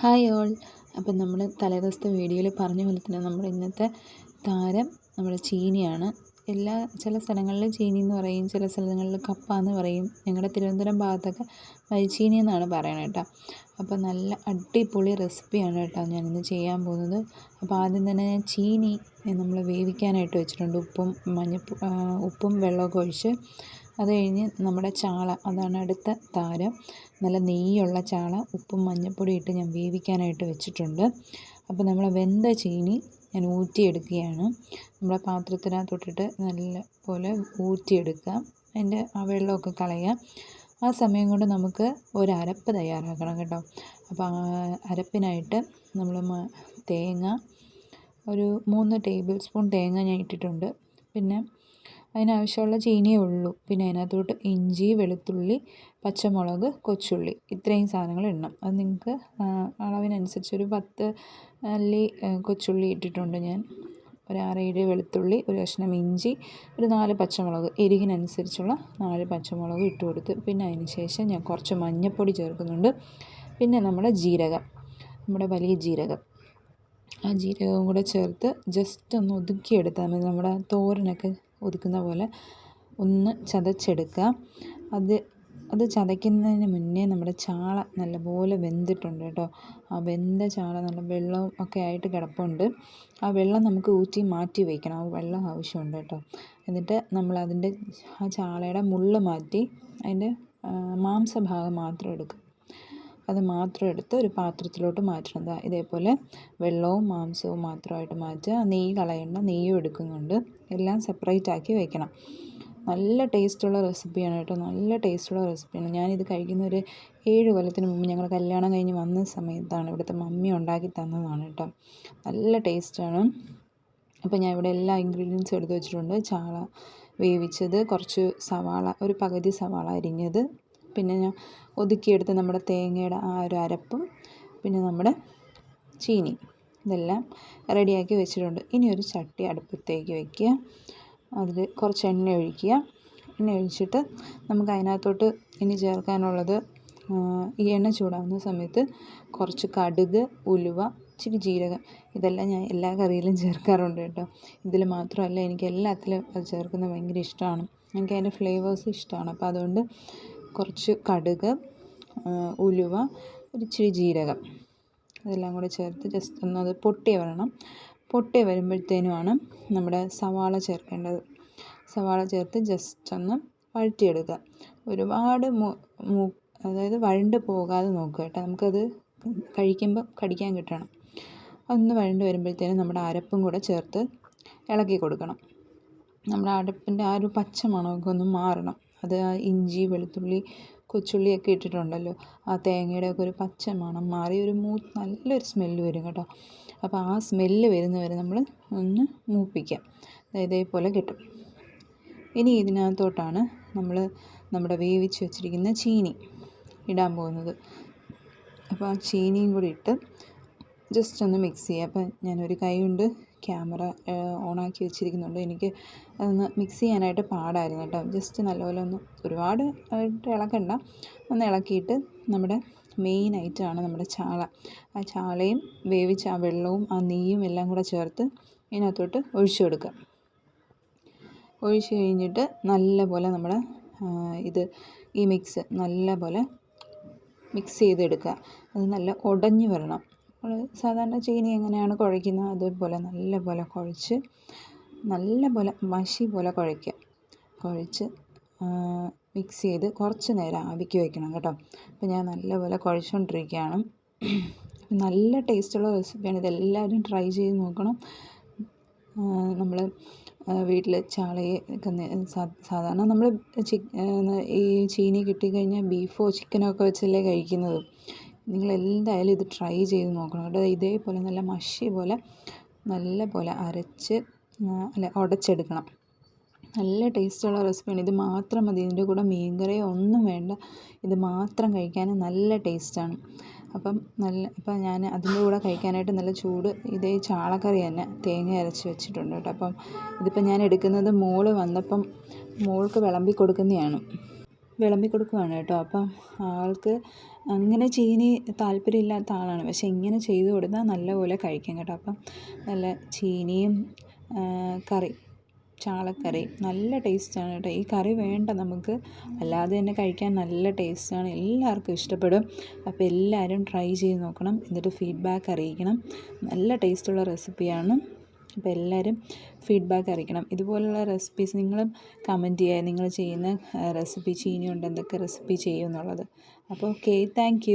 Hi all. അപ്പം നമ്മൾ തലേദിവസത്തെ വീഡിയോയിൽ പറഞ്ഞ പോലെ തന്നെ നമ്മുടെ ഇന്നത്തെ താരം നമ്മുടെ ചീനിയാണ്. എല്ലാ ചില സ്ഥലങ്ങളിൽ ചീനി എന്ന് പറയും ചില സ്ഥലങ്ങളിൽ കപ്പ എന്ന് പറയും. ഞങ്ങളുടെ തിരുവനന്തപുരം ഭാഗത്തൊക്കെ മരിച്ചീനി എന്നാണ് പറയണത് കേട്ടോ. അപ്പോൾ നല്ല അടിപൊളി റെസിപ്പിയാണ് കേട്ടോ ഞാനിന്ന് ചെയ്യാൻ പോകുന്നത്. അപ്പോൾ ആദ്യം തന്നെ ഞാൻ ചീനി നമ്മൾ വേവിക്കാനായിട്ട് വെച്ചിട്ടുണ്ട്. ഉപ്പും മഞ്ഞപ്പ് ഉപ്പും വെള്ളമൊക്കെ ഒഴിച്ച് അത് കഴിഞ്ഞ് നമ്മുടെ ചാള അതാണ് അടുത്ത താരം. നല്ല നെയ്യുള്ള ചാള ഉപ്പും മഞ്ഞൾപ്പൊടി ഇട്ട് ഞാൻ വേവിക്കാനായിട്ട് വെച്ചിട്ടുണ്ട്. അപ്പോൾ നമ്മൾ വെന്ത ചീനി ഞാൻ ഊറ്റിയെടുക്കുകയാണ്. നമ്മുടെ പാത്രത്തിനകത്തൊട്ടിട്ട് നല്ല പോലെ ഊറ്റിയെടുക്കുക. അതിന്റെ ആ വെള്ളമൊക്കെ കളയുക. ആ സമയം കൊണ്ട് നമുക്ക് ഒരു അരപ്പ് തയ്യാറാക്കണം കേട്ടോ. അപ്പോൾ അരപ്പിനായിട്ട് നമ്മൾ തേങ്ങ ഒരു മൂന്ന് ടേബിൾ സ്പൂൺ തേങ്ങ ഞാൻ ഇട്ടിട്ടുണ്ട്. പിന്നെ അതിനാവശ്യമുള്ള ചീനിയേ ഉള്ളൂ. പിന്നെ അതിനകത്തോട്ട് ഇഞ്ചി വെളുത്തുള്ളി പച്ചമുളക് കൊച്ചുള്ളി ഇത്രയും സാധനങ്ങൾ ഇടണം. അത് നിങ്ങൾക്ക് അളവിനനുസരിച്ച് ഒരു പത്ത് അല്ലി കൊച്ചുള്ളി ഇട്ടിട്ടുണ്ട് ഞാൻ. ഒരു ആറേഴ് വെളുത്തുള്ളി ഒരു കഷ്ണം ഇഞ്ചി ഒരു നാല് പച്ചമുളക് എരിവിനനുസരിച്ചുള്ള നാല് പച്ചമുളക് ഇട്ട് കൊടുത്ത് പിന്നെ അതിന് ശേഷം ഞാൻ കുറച്ച് മഞ്ഞൾപ്പൊടി ചേർക്കുന്നുണ്ട്. പിന്നെ നമ്മുടെ ജീരകം നമ്മുടെ വലിയ ജീരകം. ആ ജീരകവും കൂടെ ചേർത്ത് ജസ്റ്റ് ഒന്ന് ഒതുക്കിയെടുത്താൽ മതി. നമ്മുടെ തോരനൊക്കെ ഒതുക്കുന്ന പോലെ ഒന്ന് ചതച്ചെടുക്കുക. അത് അത് ചതയ്ക്കുന്നതിന് മുന്നേ നമ്മുടെ ചാള നല്ലപോലെ വെന്തിട്ടുണ്ട് കേട്ടോ. ആ വെന്ത ചാള നല്ല വെള്ളവും ഒക്കെ ആയിട്ട് കിടപ്പുണ്ട്. ആ വെള്ളം നമുക്ക് ഊറ്റി മാറ്റി വയ്ക്കണം ആ വെള്ളം ആവശ്യമുണ്ട് കേട്ടോ. എന്നിട്ട് നമ്മൾ അതിന്റെ ആ ചാളയുടെ മുള്ള് മാറ്റി അതിന്റെ മാംസഭാഗം മാത്രം എടുക്കും അത് മാത്രം എടുത്ത് ഒരു പാത്രത്തിലോട്ട് മാറ്റണം ഇതേപോലെ വെള്ളവും മാംസവും മാത്രമായിട്ട് മാറ്റുക. നെയ്യ് കളയണ്ട നെയ്യും എടുക്കുന്നുണ്ട്. എല്ലാം സെപ്പറേറ്റ് ആക്കി വെക്കണം. നല്ല ടേസ്റ്റുള്ള റെസിപ്പിയാണ് കേട്ടോ. നല്ല ടേസ്റ്റുള്ള റെസിപ്പിയാണ് ഞാനിത് കഴിക്കുന്ന ഒരു ഏഴ് കൊല്ലത്തിന് മുമ്പ് ഞങ്ങൾ കല്യാണം കഴിഞ്ഞ് വന്ന സമയത്താണ് ഇവിടുത്തെ മമ്മി ഉണ്ടാക്കി തന്നതാണ് കേട്ടോ. നല്ല ടേസ്റ്റാണ് അപ്പോൾ ഞാൻ ഇവിടെ എല്ലാ ഇൻഗ്രീഡിയൻസും എടുത്ത് വെച്ചിട്ടുണ്ട്. ചാള വേവിച്ചത് കുറച്ച് സവാള ഒരു പകുതി സവാള അരിഞ്ഞത് പിന്നെ ഞാൻ ഒതുക്കിയെടുത്ത് നമ്മുടെ തേങ്ങയുടെ ആ ഒരു അരപ്പും പിന്നെ നമ്മുടെ ചീനി ഇതെല്ലാം റെഡിയാക്കി വെച്ചിട്ടുണ്ട്. ഇനി ഒരു ചട്ടി അടുപ്പത്തേക്ക് വയ്ക്കുക അതിൽ കുറച്ച് എണ്ണ ഒഴിക്കുക. എണ്ണ ഒഴിച്ചിട്ട് നമുക്ക് അതിനകത്തോട്ട് ഇനി ചേർക്കാനുള്ളത് ഈ എണ്ണ ചൂടാകുന്ന സമയത്ത് കുറച്ച് കടുക് ഉലുവ ഇച്ചിരി ജീരകം ഇതെല്ലാം ഞാൻ എല്ലാ കറിയിലും ചേർക്കാറുണ്ട് കേട്ടോ. ഇതിൽ മാത്രമല്ല എനിക്ക് എല്ലാത്തിലും അത് ചേർക്കുന്നത് ഭയങ്കര ഇഷ്ടമാണ്. എനിക്ക് അതിന്റെ ഫ്ലേവേഴ്സ് ഇഷ്ടമാണ്. അപ്പോൾ അതുകൊണ്ട് കുറച്ച് കടുക് ഉലുവ ഒരിച്ചിരി ജീരകം. ഇതെല്ലാം കൂടെ ചേർത്ത് ജസ്റ്റ് ഒന്ന് അത് പൊട്ടി വരണം. പൊട്ടി വരുമ്പോഴത്തേനുമാണ് നമ്മുടെ സവാള ചേർക്കേണ്ടത്. സവാള ചേർത്ത് ജസ്റ്റ് ഒന്ന് വഴറ്റിയെടുക്കുക. ഒരുപാട് മൂ അതായത് വഴണ്ട് പോകാതെ നോക്കുക കേട്ടോ. നമുക്കത് കഴിക്കുമ്പോൾ കടിക്കാൻ കിട്ടണം. ഒന്ന് വഴണ്ട് വരുമ്പോഴത്തേനും നമ്മുടെ അരപ്പും കൂടെ ചേർത്ത് ഇളക്കി കൊടുക്കണം. നമ്മുടെ അരപ്പിന്റെ ആ ഒരു പച്ച മണമൊക്കെ ഒന്ന് മാറണം. അത് ഇഞ്ചി വെളുത്തുള്ളി കൊച്ചുള്ളിയൊക്കെ ഇട്ടിട്ടുണ്ടല്ലോ. ആ തേങ്ങയുടെ ഒക്കെ ഒരു പച്ച മണം മാറി ഒരു മൂ നല്ലൊരു സ്മെല്ല് വരും കേട്ടോ. അപ്പോൾ ആ സ്മെല്ല് വരുന്നവരെ നമ്മൾ ഒന്ന് മൂപ്പിക്കാം. ഇതേപോലെ കിട്ടും. ഇനി ഇതിനകത്തോട്ടാണ് നമ്മൾ നമ്മുടെ വേവിച്ച് വെച്ചിരിക്കുന്ന ചീനി ഇടാൻ പോകുന്നത്. അപ്പോൾ ആ ചീനിയും കൂടി ഇട്ട് ജസ്റ്റ് ഒന്ന് മിക്സ് ചെയ്യുക അപ്പം ഞാനൊരു കൈ കൊണ്ട് ക്യാമറ ഓണാക്കി വെച്ചിരിക്കുന്നുണ്ട്. എനിക്ക് അതൊന്ന് മിക്സ് ചെയ്യാനായിട്ട് പാടായിരുന്നു കേട്ടോ. ജസ്റ്റ് നല്ലപോലെ ഒന്ന് ഒരുപാട് ആയിട്ട് ഇളക്കണ്ട. ഒന്ന് ഇളക്കിയിട്ട് നമ്മുടെ മെയിൻ ഐറ്റമാണ് നമ്മുടെ ചാള. ആ ചാളയും വേവിച്ച ആ വെള്ളവും ആ നെയ്യും എല്ലാം കൂടെ ചേർത്ത് ഇതിനകത്തോട്ട് ഒഴിച്ചു കൊടുക്കുക. ഒഴിച്ച് കഴിഞ്ഞിട്ട് നല്ല പോലെ നമ്മുടെ ഇത് ഈ മിക്സ് നല്ല പോലെ മിക്സ് ചെയ്തെടുക്കുക. അത് നല്ല ഉടഞ്ഞു വരണം. സാധാരണ ചീനി എങ്ങനെയാണ് കുഴയ്ക്കുന്നത്? അതേപോലെ നല്ല പോലെ കുഴച്ച് നല്ല പോലെ മഷി പോലെ കുഴയ്ക്കുക. കുഴച്ച് മിക്സ് ചെയ്ത് കുറച്ച് നേരം ആവിക്ക് വയ്ക്കണം കേട്ടോ. അപ്പോൾ ഞാൻ നല്ലപോലെ കുഴച്ചുകൊണ്ടിരിക്കുകയാണ് നല്ല ടേസ്റ്റുള്ള റെസിപ്പിയാണ്. ഇതെല്ലാവരും ട്രൈ ചെയ്ത് നോക്കണം. നമ്മൾ വീട്ടിൽ ചാളയെ സാധാരണ നമ്മൾ ഈ ചീനി കിട്ടിക്കഴിഞ്ഞാൽ ബീഫോ ചിക്കനോ ഒക്കെ വെച്ചല്ലേ കഴിക്കുന്നത്. നിങ്ങൾ എന്തായാലും ഇത് ട്രൈ ചെയ്ത് നോക്കണം കേട്ടോ. ഇതേപോലെ നല്ല മഷി പോലെ നല്ല പോലെ അരച്ച് അല്ല ഉടച്ചെടുക്കണം നല്ല ടേസ്റ്റുള്ള റെസിപ്പിയാണ് ഇത് മാത്രം മതി. ഇതിന്റെ കൂടെ മീൻകറിയോ ഒന്നും വേണ്ട. ഇത് മാത്രം കഴിക്കാൻ നല്ല ടേസ്റ്റാണ് അപ്പം നല്ല ഇപ്പം ഞാൻ അതിന്റെ കൂടെ കഴിക്കാനായിട്ട് നല്ല ചൂട് ഇതേ ചാളക്കറി തന്നെ തേങ്ങ അരച്ച് വെച്ചിട്ടുണ്ട് കേട്ടോ. അപ്പം ഇതിപ്പം ഞാൻ എടുക്കുന്നത് മോൾ വന്നപ്പം മോൾക്ക് വിളമ്പി കൊടുക്കുന്നതാണ്. വിളമ്പി കൊടുക്കുകയാണ് കേട്ടോ. അപ്പം ആൾക്ക് അങ്ങനെ ചീനി താല്പര്യമില്ലാത്ത ആളാണ്. പക്ഷേ ഇങ്ങനെ ചെയ്ത് കൊടുത്താൽ നല്ലപോലെ കഴിക്കും കേട്ടോ. അപ്പം നല്ല ചീനിയും കറി ചാളക്കറി നല്ല ടേസ്റ്റാണ് കേട്ടോ. ഈ കറി വേണ്ട നമുക്ക്. അല്ലാതെ തന്നെ കഴിക്കാൻ നല്ല ടേസ്റ്റാണ്. എല്ലാവർക്കും ഇഷ്ടപ്പെടും. അപ്പോൾ എല്ലാവരും ട്രൈ ചെയ്ത് നോക്കണം. എന്നിട്ട് ഫീഡ്ബാക്ക് അറിയിക്കണം. നല്ല ടേസ്റ്റുള്ള റെസിപ്പിയാണ്. അപ്പോൾ എല്ലാവരും ഫീഡ്ബാക്ക് അറിയിക്കണം. ഇതുപോലുള്ള റെസിപ്പീസ് നിങ്ങളും കമന്റ് ചെയ്യുക. നിങ്ങൾ ചെയ്യുന്ന റെസിപ്പി ചീനി കൊണ്ട് എന്തൊക്കെ റെസിപ്പി ചെയ്യും എന്നുള്ളത് അപ്പോൾ ഓക്കെ താങ്ക്